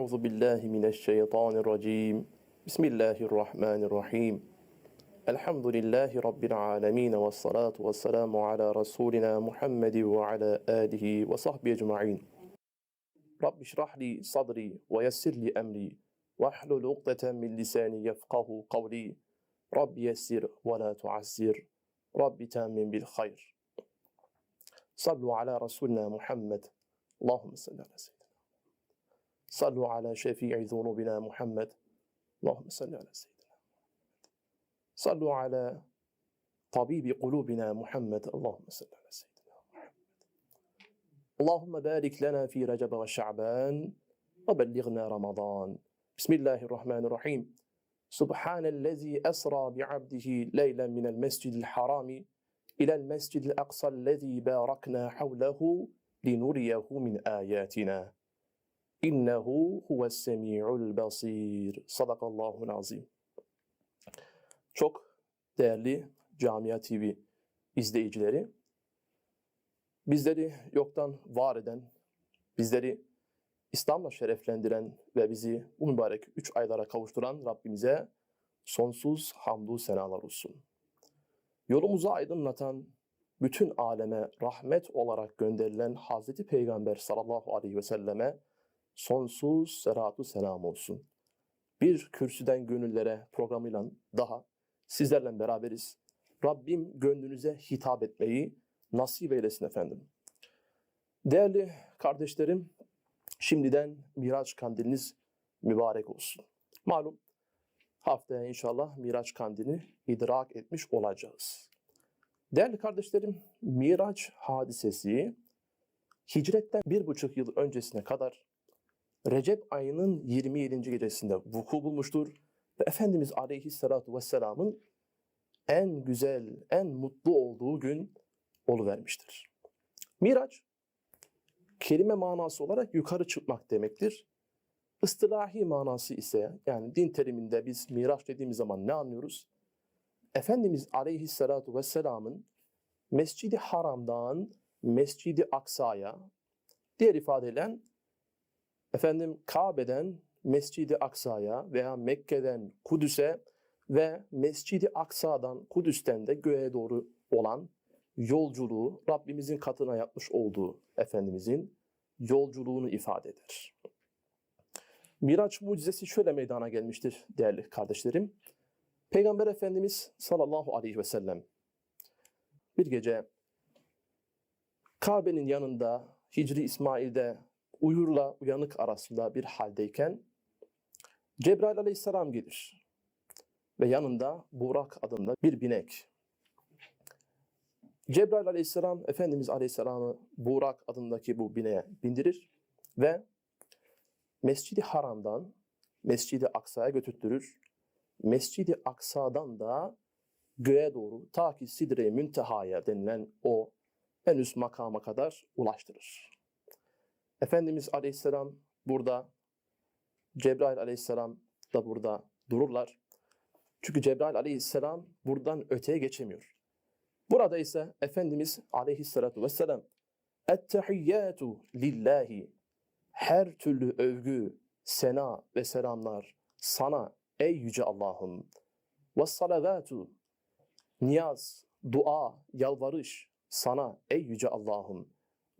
أعوذ بالله من الشيطان الرجيم. بسم الله الرحمن الرحيم. الحمد لله رب العالمين والصلاة والسلام على رسولنا محمد وعلى آله وصحبه أجمعين. رب اشرح لي صدري ويسر لي أمري واحلل عقدة من لساني يفقه قولي. رب يسر ولا تعسر. رب تامن بالخير. صلوا على رسولنا محمد. اللهم صل على سيدنا صلوا على شفيع ذنوبنا محمد. اللهم صل على سيدنا صلوا على طبيب قلوبنا محمد. اللهم صل على سيدنا محمد. اللهم بارك لنا في رجب وشعبان وبلغنا رمضان. بسم الله الرحمن الرحيم. سبحان الذي أسرى بعبده ليلا من المسجد الحرام إلى المسجد الأقصى الذي باركنا حوله لنريه من آياتنا. İnnehu huves semi'ul basir. Sadakallahul azim. Çok değerli Camia TV izleyicileri, bizleri yoktan var eden, bizleri İslam'la şereflendiren ve bizi bu mübarek üç aylara kavuşturan Rabbimize sonsuz hamdü senalar olsun. Yolumuzu aydınlatan, bütün aleme rahmet olarak gönderilen Hazreti Peygamber sallallahu aleyhi ve selleme sonsuz seratu selam olsun. Bir kürsüden gönüllere programıyla daha sizlerle beraberiz. Rabbim gönlünüze hitap etmeyi nasip eylesin efendim. Değerli kardeşlerim, şimdiden Miraç kandiliniz mübarek olsun. Malum haftaya inşallah Miraç kandilini idrak etmiş olacağız. Değerli kardeşlerim, Miraç hadisesi hicretten bir buçuk yıl öncesine kadar Recep ayının 27. gecesinde vuku bulmuştur ve Efendimiz Aleyhisselatü Vesselam'ın en güzel, en mutlu olduğu gün oluvermiştir. Miraç, kelime manası olarak yukarı çıkmak demektir. Istilahi manası ise yani din teriminde biz miraç dediğimiz zaman ne anlıyoruz? Efendimiz Aleyhisselatü Vesselam'ın Mescidi Haram'dan Mescidi Aksa'ya, diğer ifadeyle efendim Kabe'den Mescidi Aksa'ya veya Mekke'den Kudüs'e ve Mescidi Aksa'dan Kudüs'ten de göğe doğru olan yolculuğu Rabbimizin katına yapmış olduğu Efendimizin yolculuğunu ifade eder. Miraç mucizesi şöyle meydana gelmiştir değerli kardeşlerim. Peygamber Efendimiz sallallahu aleyhi ve sellem bir gece Kabe'nin yanında Hicri İsmail'de uyurla uyanık arasında bir haldeyken Cebrail aleyhisselam gelir ve yanında Burak adında bir binek. Cebrail aleyhisselam Efendimiz aleyhisselamı Burak adındaki bu bineğe bindirir ve Mescidi Haram'dan Mescidi Aksa'ya götürtürür. Mescidi Aksa'dan da göğe doğru ta ki Sidre-i Münteha'ya denilen o en üst makama kadar ulaştırır. Efendimiz Aleyhisselam burada, Cebrail Aleyhisselam da burada dururlar. Çünkü Cebrail Aleyhisselam buradan öteye geçemiyor. Burada ise Efendimiz Aleyhisselatü Vesselam Ettehiyyatu lillahi her türlü övgü, sena ve selamlar sana ey yüce Allah'ım. Ve salavatu niyaz, dua, yalvarış sana ey yüce Allah'ım.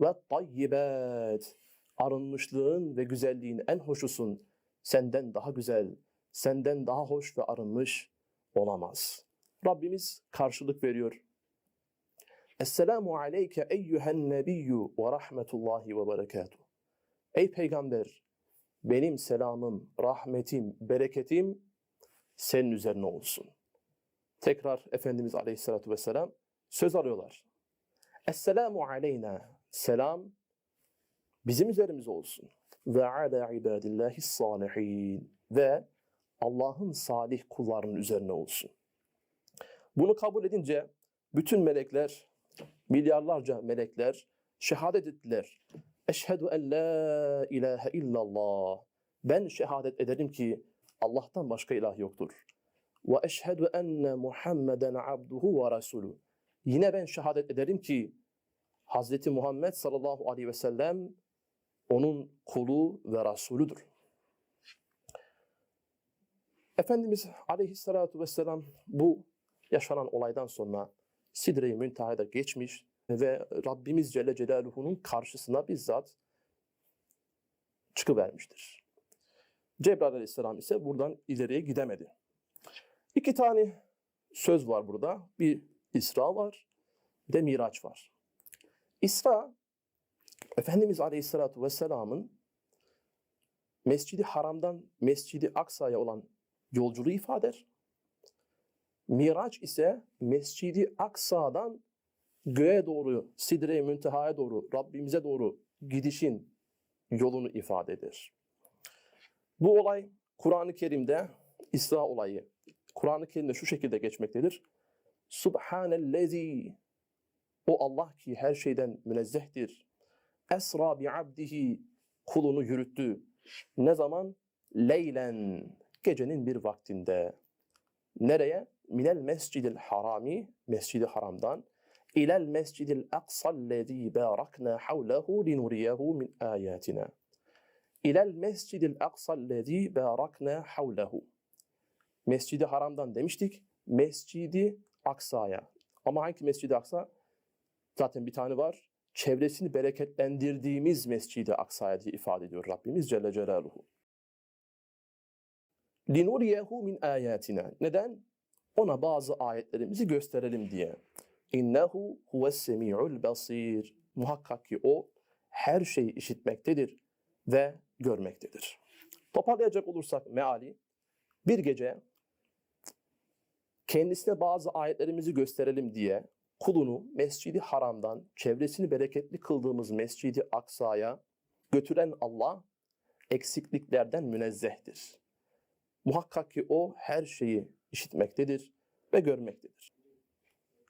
Ve tayyibat arınmışlığın ve güzelliğin en hoşusun. Senden daha güzel, senden daha hoş ve arınmış olamaz. Rabbimiz karşılık veriyor. Esselamu aleyke eyyühen nebiyyü ve rahmetullahi ve berekatuhu. Ey peygamber, benim selamım, rahmetim, bereketim senin üzerine olsun. Tekrar Efendimiz Aleyhisselatü Vesselam söz alıyorlar. Esselamu aleyna, selam bizim üzerimize olsun. Ve ala ibadillahi salihin ve Allah'ın salih kullarının üzerine olsun. Bunu kabul edince bütün melekler, milyarlarca melekler şehadet ettiler. Eşhedü en la ilahe illallah. Ben şehadet ederim ki Allah'tan başka ilah yoktur. Ve eşhedü enne Muhammeden abduhu ve resulü. Yine ben şehadet ederim ki Hazreti Muhammed sallallahu aleyhi ve sellem onun kulu ve Resulüdür. Efendimiz aleyhissalatu vesselam bu yaşanan olaydan sonra Sidre-i Münteha'da geçmiş ve Rabbimiz Celle Celaluhu'nun karşısına bizzat çıkıvermiştir. Cebrail aleyhisselam ise buradan ileriye gidemedi. İki tane söz var burada. Bir İsra var, de Miraç var. İsra, Efendimiz Aleyhisselatü Vesselam'ın Mescidi Haram'dan Mescidi Aksa'ya olan yolculuğu ifade eder. Miraç ise Mescidi Aksa'dan göğe doğru, Sidre-i Münteha'ya doğru, Rabbimize doğru gidişin yolunu ifade eder. Bu olay Kur'an-ı Kerim'de İsra olayı Kur'an-ı Kerim'de şu şekilde geçmektedir. Subhanellezi o Allah ki her şeyden münezzehtir. Esra bi abdihi kulunu yürüttü. Ne zaman? Leylen gecenin bir vaktinde. Nereye? Minel mescidil harami mescidi haramdan ilel mescidil aksallezî bâraknâ havlehu linuriyehu min âyâtina. İlel mescidil aksallezî bâraknâ havlehu. Mescidi Haram'dan demiştik. Mescidi Aksa'ya. Ama hangi Mescidi Aksa? Zaten bir tane var. Çevresini bereketlendirdiğimiz Mescidi Aksa'ya diye ifade ediyor Rabbimiz Celle Celaluhu. Linuriyehu min ayatina. Neden? Ona bazı ayetlerimizi gösterelim diye. İnnehu huves semi'ul basir. Muhakkak ki o her şeyi işitmektedir ve görmektedir. Toparlayacak olursak meali, bir gece kendisine bazı ayetlerimizi gösterelim diye kulunu Mescidi Haram'dan çevresini bereketli kıldığımız Mescidi Aksa'ya götüren Allah eksikliklerden münezzehtir. Muhakkak ki o her şeyi işitmektedir ve görmektedir.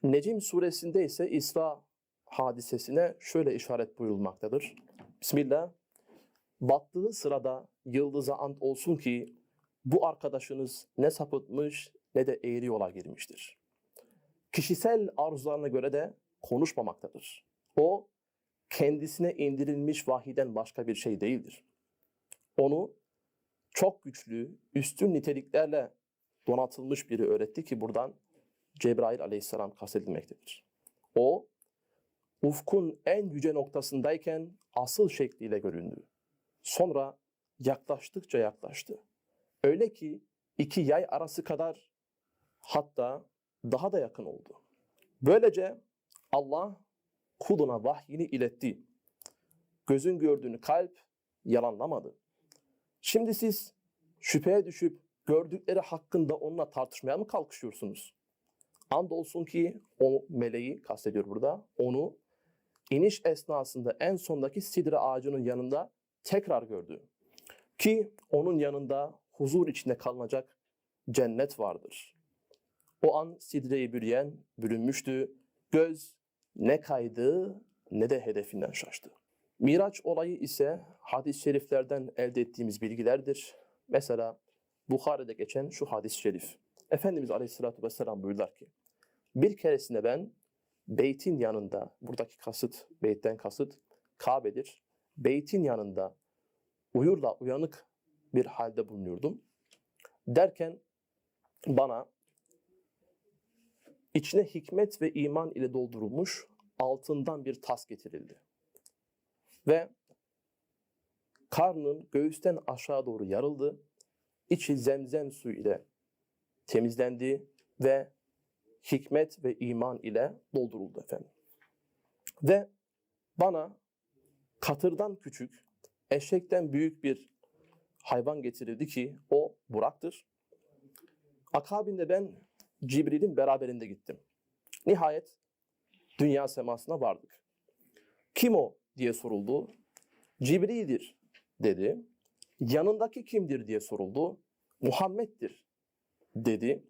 Necim suresinde ise İsra hadisesine şöyle işaret buyurulmaktadır. Bismillah. Battığı sırada yıldıza ant olsun ki bu arkadaşınız ne sapıtmış ne de eğri yola girmiştir. Kişisel arzularına göre de konuşmamaktadır. O kendisine indirilmiş vahiden başka bir şey değildir. Onu çok güçlü, üstün niteliklerle donatılmış biri öğretti ki buradan Cebrail aleyhisselam kastedilmektedir. O, ufkun en yüce noktasındayken asıl şekliyle göründü. Sonra yaklaştıkça yaklaştı. Öyle ki iki yay arası kadar hatta daha da yakın oldu. Böylece Allah kuluna vahyini iletti. Gözün gördüğünü kalp yalanlamadı. Şimdi siz şüpheye düşüp gördükleri hakkında onunla tartışmaya mı kalkışıyorsunuz? Andolsun ki o meleği kastediyor burada. Onu iniş esnasında en sondaki sidre ağacının yanında tekrar gördü. Ki onun yanında huzur içinde kalınacak cennet vardır. O an sidreyi bürüyen bürünmüştü. Göz ne kaydı ne de hedefinden şaştı. Miraç olayı ise hadis-i şeriflerden elde ettiğimiz bilgilerdir. Mesela Bukhari'de geçen şu hadis-i şerif. Efendimiz Aleyhisselatü Vesselam buyurlar ki, bir keresinde ben beytin yanında, buradaki kasıt, beytten kasıt Kabe'dir. Beytin yanında uyurla uyanık bir halde bulunuyordum. Derken bana içine hikmet ve iman ile doldurulmuş altından bir tas getirildi. Ve karnın göğüsten aşağı doğru yarıldı. İçi zemzem su ile temizlendi ve hikmet ve iman ile dolduruldu efendim. Ve bana katırdan küçük, eşekten büyük bir hayvan getirildi ki o Burak'tır. Akabinde ben Cibril'in beraberinde gittim. Nihayet dünya semasına vardık. Kim o diye soruldu. Cibril'dir dedi. Yanındaki kimdir diye soruldu. Muhammed'dir dedi.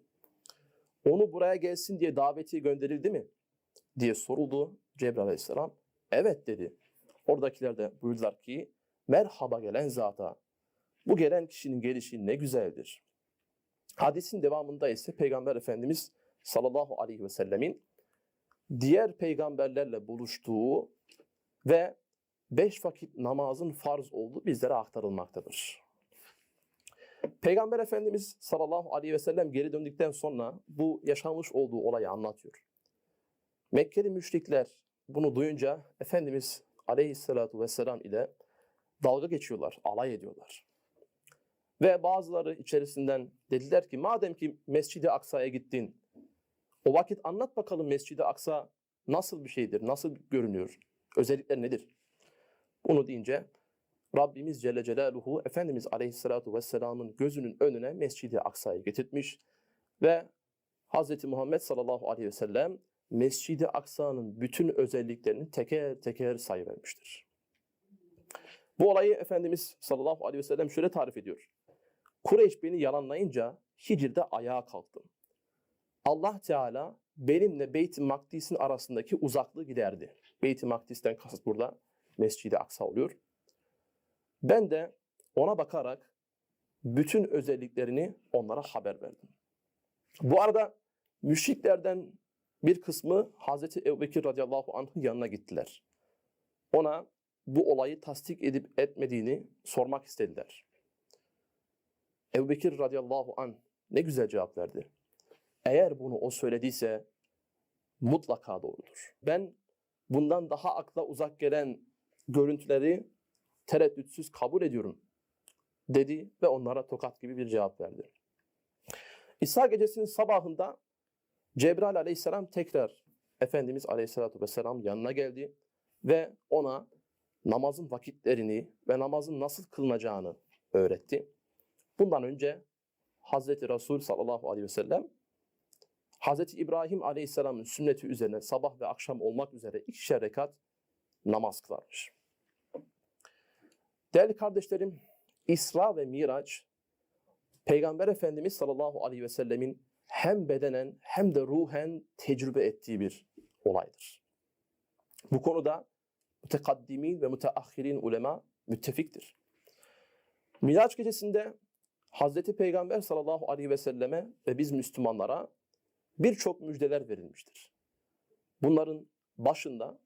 Onu buraya gelsin diye daveti gönderildi mi? diye soruldu Cebrail aleyhisselam. Evet dedi. Oradakiler de buyurdular ki merhaba gelen zata. Bu gelen kişinin gelişi ne güzeldir. Hadisin devamında ise Peygamber Efendimiz sallallahu aleyhi ve sellemin diğer peygamberlerle buluştuğu ve beş vakit namazın farz olduğu bizlere aktarılmaktadır. Peygamber Efendimiz sallallahu aleyhi ve sellem geri döndükten sonra bu yaşanmış olduğu olayı anlatıyor. Mekkeli müşrikler bunu duyunca Efendimiz aleyhissalatu vesselam ile dalga geçiyorlar, alay ediyorlar. Ve bazıları içerisinden dediler ki madem ki Mescid-i Aksa'ya gittin, o vakit anlat bakalım Mescid-i Aksa nasıl bir şeydir, nasıl görünüyor, özellikler nedir? Bunu deyince Rabbimiz Celle Celaluhu Efendimiz Aleyhissalatu Vesselam'ın gözünün önüne Mescid-i Aksa'yı getirtmiş ve Hz. Muhammed sallallahu aleyhi ve sellem Mescid-i Aksa'nın bütün özelliklerini teker teker sayıvermiştir. Bu olayı Efendimiz sallallahu aleyhi ve sellem şöyle tarif ediyor. Kureyş beni yalanlayınca Hicr'de ayağa kalktım. Allah Teala benimle Beyt-i Makdis'in arasındaki uzaklığı giderdi. Beyt-i Makdis'ten kasıt burada Mescid-i Aksa oluyor. Ben de ona bakarak bütün özelliklerini onlara haber verdim. Bu arada müşriklerden bir kısmı Hazreti Ebubekir radıyallahu anh'ın yanına gittiler. Ona bu olayı tasdik edip etmediğini sormak istediler. Ebubekir radıyallahu anh ne güzel cevap verdi. Eğer bunu o söylediyse mutlaka doğrudur. Ben bundan daha akla uzak gelen görüntüleri tereddütsüz kabul ediyorum dedi ve onlara tokat gibi bir cevap verdi. İsa gecesinin sabahında Cebrail aleyhisselam tekrar Efendimiz aleyhissalatu vesselam yanına geldi ve ona namazın vakitlerini ve namazın nasıl kılınacağını öğretti. Bundan önce Hazreti Resul sallallahu aleyhi ve sellem Hazreti İbrahim aleyhisselamın sünneti üzerine sabah ve akşam olmak üzere ikişer rekat namaz kılarmış. Değerli kardeşlerim, İsra ve Miraç Peygamber Efendimiz sallallahu aleyhi ve sellemin hem bedenen hem de ruhen tecrübe ettiği bir olaydır. Bu konuda mütekaddimin ve müteahhirin ulema müttefiktir. Miraç gecesinde Hazreti Peygamber sallallahu aleyhi ve selleme ve biz Müslümanlara birçok müjdeler verilmiştir. Bunların başında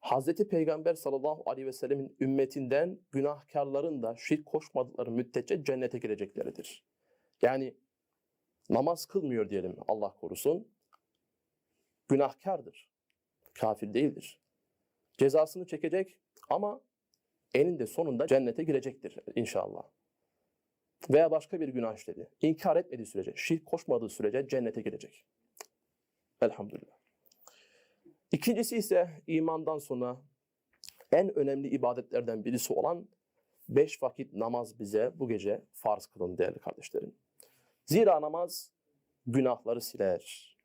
Hazreti Peygamber sallallahu aleyhi ve sellemin ümmetinden günahkarların da şirk koşmadıkları müddetçe cennete girecekleridir. Yani namaz kılmıyor diyelim Allah korusun. Günahkardır. Kafir değildir. Cezasını çekecek ama eninde sonunda cennete girecektir inşallah. Veya başka bir günah işledi. İnkar etmediği sürece, şirk koşmadığı sürece cennete girecek. Elhamdülillah. İkincisi ise imandan sonra en önemli ibadetlerden birisi olan beş vakit namaz bize bu gece farz kılın değerli kardeşlerim. Zira namaz günahları siler.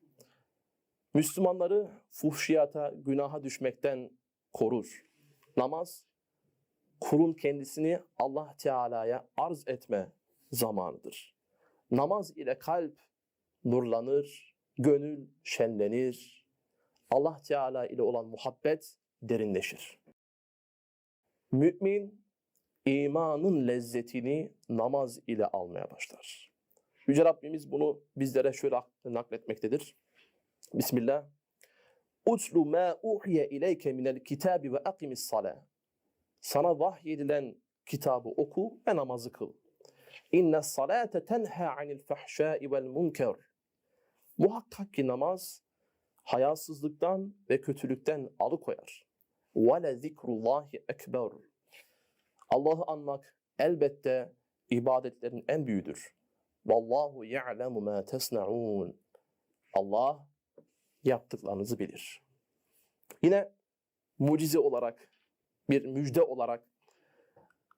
Müslümanları fuhşiyata, günaha düşmekten korur. Namaz kulun kendisini Allah Teala'ya arz etme zamanıdır. Namaz ile kalp nurlanır, gönül şenlenir, Allah Teala ile olan muhabbet derinleşir. Mümin imanın lezzetini namaz ile almaya başlar. Yüce Rabbimiz bunu bizlere şöyle nakletmektedir. Bismillah. Utlu ma uhiye ileyke minel kitabi ve akimis salah. Sana vahyedilen kitabı oku ve namazı kıl. İnne salate tenha anil fahşai vel munker. Muhakkak ki namaz hayasızlıktan ve kötülükten alıkoyar. Ve le zikrullahi ekber. Allah'ı anmak elbette ibadetlerin en büyüğüdür. Vallahu ya'lemu ma tesnaun. Allah yaptıklarınızı bilir. Yine mucize olarak, bir müjde olarak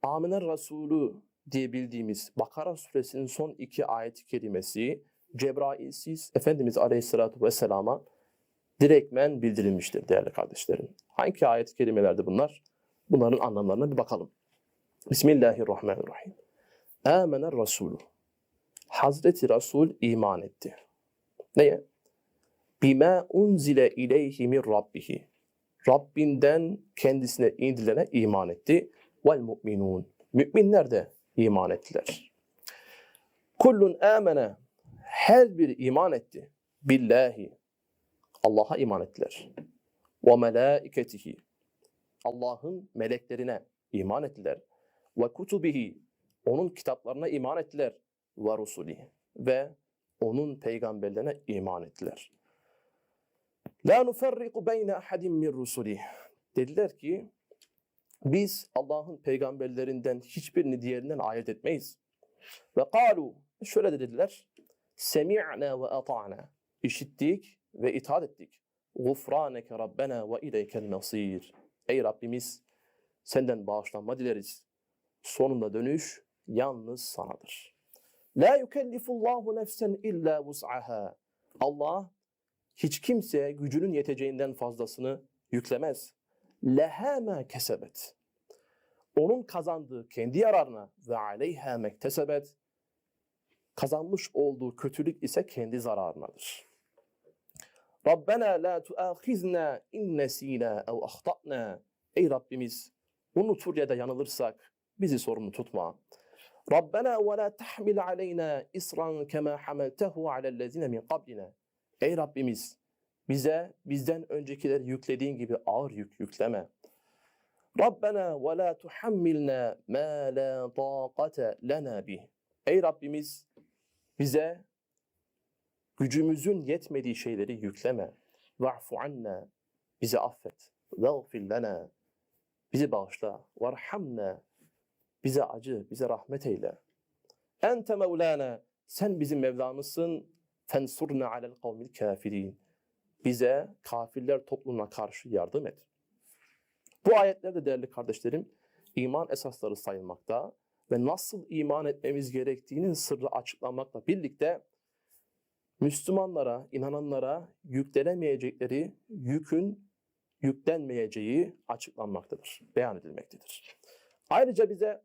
Amine Resulü diye bildiğimiz Bakara suresinin son iki ayet-i kerimesi Cebrailsiz Efendimiz Aleyhisselatü Vesselam'a direktmen bildirilmiştir değerli kardeşlerim. Hangi ayet-i kerimelerde bunlar? Bunların anlamlarına bir bakalım. Bismillahirrahmanirrahim. Âmener Resulü. Hazreti Resul iman etti. Neye? Bima unzile ileyhi min rabbihi. Rabbinden kendisine indirilene iman etti. Vel mu'minun. Müminler de iman ettiler. Kullun amene. Her bir iman etti. Billahi. Allah'a iman ettiler. Ve melaiketihi. Allah'ın meleklerine iman ettiler. Ve kutubihi. onun kitaplarına iman ettiler. Ve rusuli ve onun peygamberlerine iman ettiler. La nuferriku beyne ahadin min rusuli. Dediler ki biz Allah'ın peygamberlerinden hiçbirini diğerinden ayırt etmeyiz. Ve kalu şöyle de dediler. Semi'na ve ata'na. İşittik ve itaat ettik. Gufraneke Rabbena ve ileykel nasir. Ey Rabbimiz senden bağışlanma dileriz. Sonunda dönüş yalnız sanadır. La yukellifullahu nefsen illa vus'aha. Allah hiç kimseye gücünün yeteceğinden fazlasını yüklemez. Leha kesebet. Onun kazandığı kendi yararına ve aleyha mektesebet kazanmış olduğu kötülük ise kendi zararınadır. Rabbena la tuahizna in nesina ev ahtana. Ey Rabbimiz unutur ya da yanılırsak bizi sorumlu tutma. Rabbena ve la tahmil aleyna isran kema hamaltehu alellezine min qablina. Ey Rabbimiz bize bizden öncekiler yüklediğin gibi ağır yük yükleme. Rabbena ve la tuhammilna ma la taqate lana bih. Ey Rabbimiz bize gücümüzün yetmediği şeyleri yükleme. Va'fu anna. Bizi affet. Veğfir lana. Bizi bağışla. Varhamna. Bize acı, bize rahmet eyle. Ente mevlana. Sen bizim Mevlamızsın. Fensurna alel kavmil kafirin. Bize kafirler toplumuna karşı yardım et. Bu ayetlerde değerli kardeşlerim iman esasları sayılmakta ve nasıl iman etmemiz gerektiğinin sırrı açıklanmakla birlikte Müslümanlara, inananlara yüklenemeyecekleri yükün yüklenmeyeceği açıklanmaktadır, beyan edilmektedir. Ayrıca bize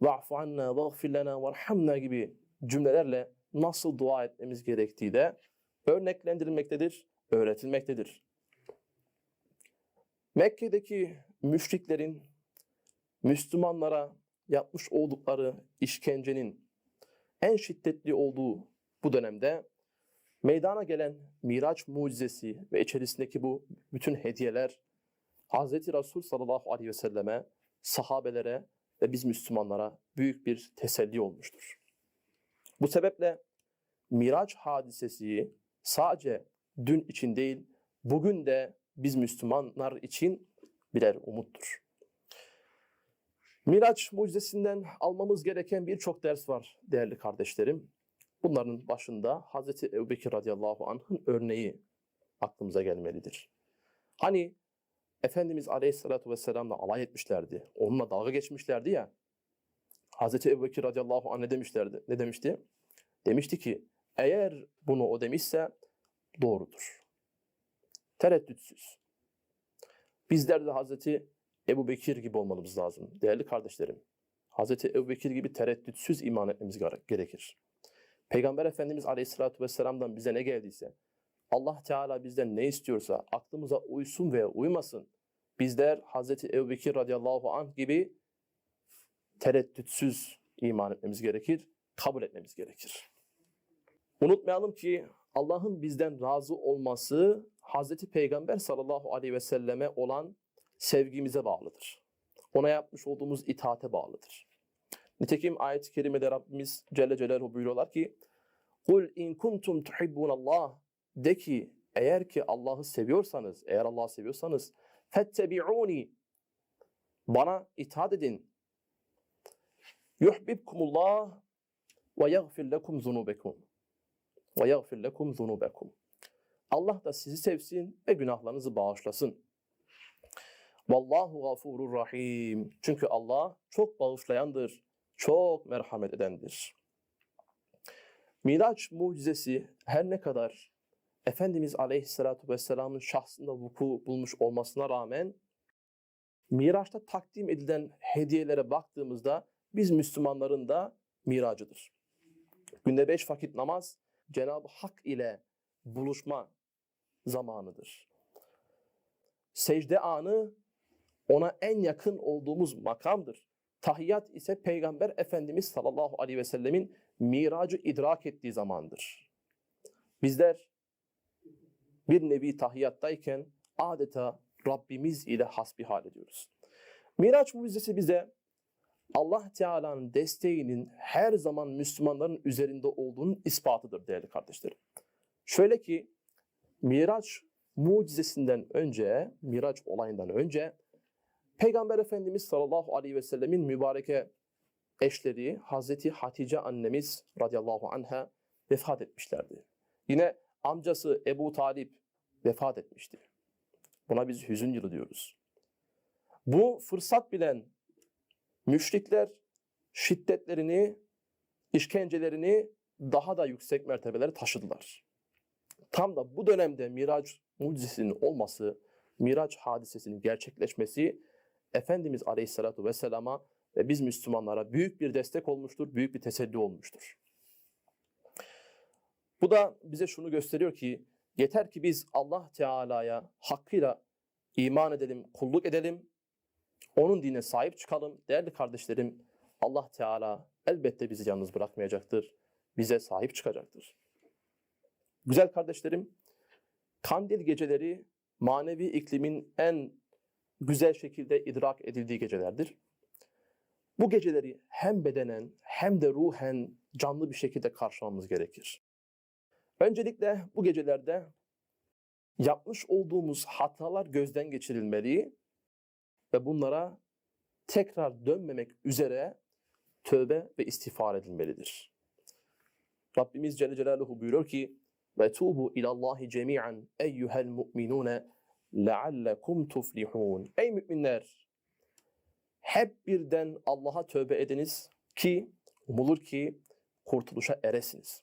va'fu anna, vagfir lana, varhamna gibi cümlelerle nasıl dua etmemiz gerektiği de örneklendirilmektedir, öğretilmektedir. Mekke'deki müşriklerin Müslümanlara yapmış oldukları işkencenin en şiddetli olduğu bu dönemde meydana gelen Miraç mucizesi ve içerisindeki bu bütün hediyeler Hz. Resul sallallahu aleyhi ve selleme, sahabelere ve biz Müslümanlara büyük bir teselli olmuştur. Bu sebeple Miraç hadisesi sadece dün için değil, bugün de biz Müslümanlar için birer umuttur. Miraç mucizesinden almamız gereken birçok ders var değerli kardeşlerim. Bunların başında Hazreti Ebubekir radıyallahu anh'ın örneği aklımıza gelmelidir. Hani Efendimiz aleyhissalatu vesselamla alay etmişlerdi. Onunla dalga geçmişlerdi ya. Hazreti Ebubekir radıyallahu anh ne demişlerdi? Ne demişti? Demişti ki eğer bunu o demişse doğrudur. Tereddütsüz. Bizler de Hazreti Ebu Bekir gibi olmamız lazım. Değerli kardeşlerim. Hazreti Ebu Bekir gibi tereddütsüz iman etmemiz gerekir. Peygamber Efendimiz Aleyhisselatü Vesselam'dan bize ne geldiyse, Allah Teala bizden ne istiyorsa aklımıza uysun veya uymasın. Bizler Hazreti Ebu Bekir radıyallahu anh gibi tereddütsüz iman etmemiz gerekir, kabul etmemiz gerekir. Unutmayalım ki Allah'ın bizden razı olması Hazreti Peygamber sallallahu aleyhi ve selleme olan sevgimize bağlıdır. Ona yapmış olduğumuz itaate bağlıdır. Nitekim ayet-i kerimede Rabbimiz Celle Celaluhu buyuruyorlar ki قُلْ اِنْ كُنْتُمْ تُحِبُّونَ اللّٰهِ De ki eğer ki Allah'ı seviyorsanız, eğer Allah'ı seviyorsanız فَاتَّبِعُونِ Bana itaat edin. يُحْبِبْكُمُ اللّٰهِ وَيَغْفِرْ لَكُمْ ذُنُوبَكُمْ ve yagfir lekum zunubekum. Allah da sizi sevsin ve günahlarınızı bağışlasın. Vallahu gafurur rahim. Çünkü Allah çok bağışlayandır, çok merhamet edendir. Miraç mucizesi her ne kadar Efendimiz Aleyhisselatü Vesselam'ın şahsında vuku bulmuş olmasına rağmen Miraç'ta takdim edilen hediyelere baktığımızda biz Müslümanların da miracıdır. Günde beş vakit namaz Cenab-ı Hak ile buluşma zamanıdır. Secde anı ona en yakın olduğumuz makamdır. Tahiyyat ise Peygamber Efendimiz sallallahu aleyhi ve sellemin miracı idrak ettiği zamandır. Bizler bir nevi tahiyyattayken adeta Rabbimiz ile hasbihal ediyoruz. Miraç mucizesi bize Allah Teala'nın desteğinin her zaman Müslümanların üzerinde olduğunun ispatıdır değerli kardeşlerim. Şöyle ki Miraç mucizesinden önce, Miraç olayından önce Peygamber Efendimiz sallallahu aleyhi ve sellemin mübareke eşleri Hazreti Hatice annemiz radıyallahu anha vefat etmişlerdi. Yine amcası Ebu Talip vefat etmişti. Buna biz hüzün yılı diyoruz. Bu fırsat bilen müşrikler şiddetlerini, işkencelerini daha da yüksek mertebelere taşıdılar. Tam da bu dönemde Miraç mucizesinin olması, Miraç hadisesinin gerçekleşmesi Efendimiz Aleyhisselatü Vesselam'a ve biz Müslümanlara büyük bir destek olmuştur, büyük bir teselli olmuştur. Bu da bize şunu gösteriyor ki yeter ki biz Allah Teala'ya hakkıyla iman edelim, kulluk edelim, onun dinine sahip çıkalım. Değerli kardeşlerim, Allah Teala elbette bizi yalnız bırakmayacaktır. Bize sahip çıkacaktır. Güzel kardeşlerim, kandil geceleri manevi iklimin en güzel şekilde idrak edildiği gecelerdir. Bu geceleri hem bedenen hem de ruhen canlı bir şekilde karşılamamız gerekir. Öncelikle bu gecelerde yapmış olduğumuz hatalar gözden geçirilmeli ve bunlara tekrar dönmemek üzere tövbe ve istiğfar edilmelidir. Rabbimiz Celle Celaluhu buyuruyor ki ve tubu ilallahi cemi'an eyyuhel mu'minune leallekum tuflihun. Ey müminler hep birden Allah'a tövbe ediniz ki umulur ki kurtuluşa eresiniz.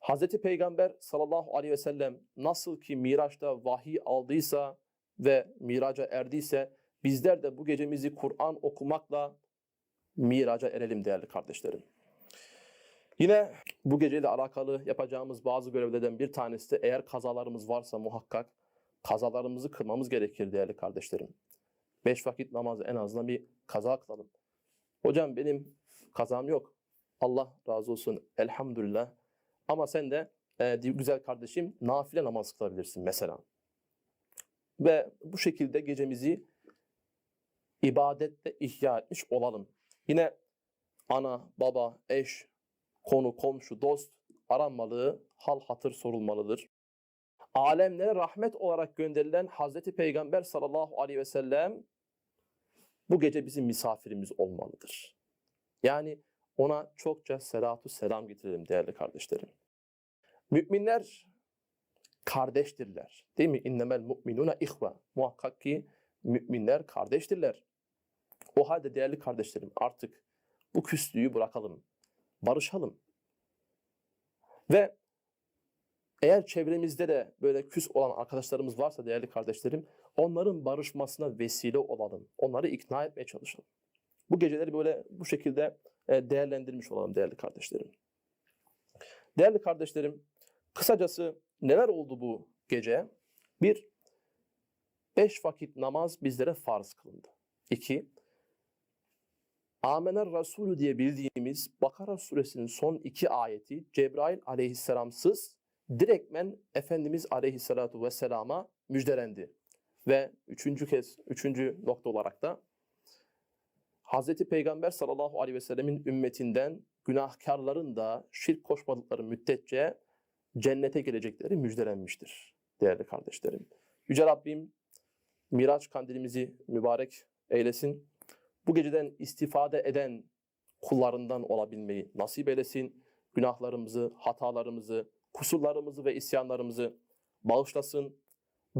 Hazreti Peygamber sallallahu aleyhi ve sellem nasıl ki Miraç'ta vahiy aldıysa ve miraca erdiyse bizler de bu gecemizi Kur'an okumakla miraca erelim değerli kardeşlerim. Yine bu geceyle alakalı yapacağımız bazı görevlerden bir tanesi de eğer kazalarımız varsa muhakkak kazalarımızı kırmamız gerekir değerli kardeşlerim. Beş vakit namazı en azından bir kaza kılalım. Hocam benim kazam yok. Allah razı olsun elhamdülillah. Ama sen de e, güzel kardeşim nafile namaz kılabilirsin mesela. Ve bu şekilde gecemizi ibadetle ihya etmiş olalım. Yine ana, baba, eş, konu, komşu, dost aranmalı, hal hatır sorulmalıdır. Alemlere rahmet olarak gönderilen Hazreti Peygamber sallallahu aleyhi ve sellem bu gece bizim misafirimiz olmalıdır. Yani ona çokça selatu selam getirelim değerli kardeşlerim. Müminler kardeştirler. Değil mi? İnnemel mu'minuna ihva. Muhakkak ki müminler kardeştirler. O halde değerli kardeşlerim artık bu küslüğü bırakalım. Barışalım. Ve eğer çevremizde de böyle küs olan arkadaşlarımız varsa değerli kardeşlerim, onların barışmasına vesile olalım. Onları ikna etmeye çalışalım. Bu geceleri böyle bu şekilde e, değerlendirmiş olalım değerli kardeşlerim. Değerli kardeşlerim, kısacası neler oldu bu gece? Bir, beş vakit namaz bizlere farz kılındı. İki, Amener Resulü diye bildiğimiz Bakara suresinin son iki ayeti Cebrail aleyhisselamsız direktmen Efendimiz aleyhissalatu vesselama müjdelendi. Ve üçüncü kez, üçüncü nokta olarak da Hazreti Peygamber sallallahu aleyhi ve sellemin ümmetinden günahkarların da şirk koşmadıkları müddetçe cennete gelecekleri müjdelenmiştir değerli kardeşlerim. Yüce Rabbim Miraç kandilimizi mübarek eylesin. Bu geceden istifade eden kullarından olabilmeyi nasip eylesin. Günahlarımızı, hatalarımızı, kusurlarımızı ve isyanlarımızı bağışlasın.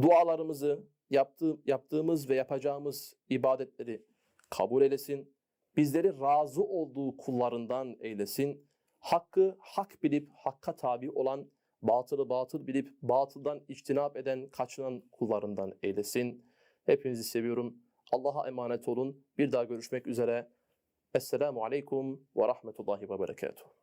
Dualarımızı, yaptığı, yaptığımız ve yapacağımız ibadetleri kabul eylesin. Bizleri razı olduğu kullarından eylesin. Hakkı hak bilip hakka tabi olan, batılı batıl bilip batıldan içtinap eden, kaçınan kullarından eylesin. Hepinizi seviyorum. Allah'a emanet olun. Bir daha görüşmek üzere. Esselamu Aleyküm ve Rahmetullahi ve Berekatuhu.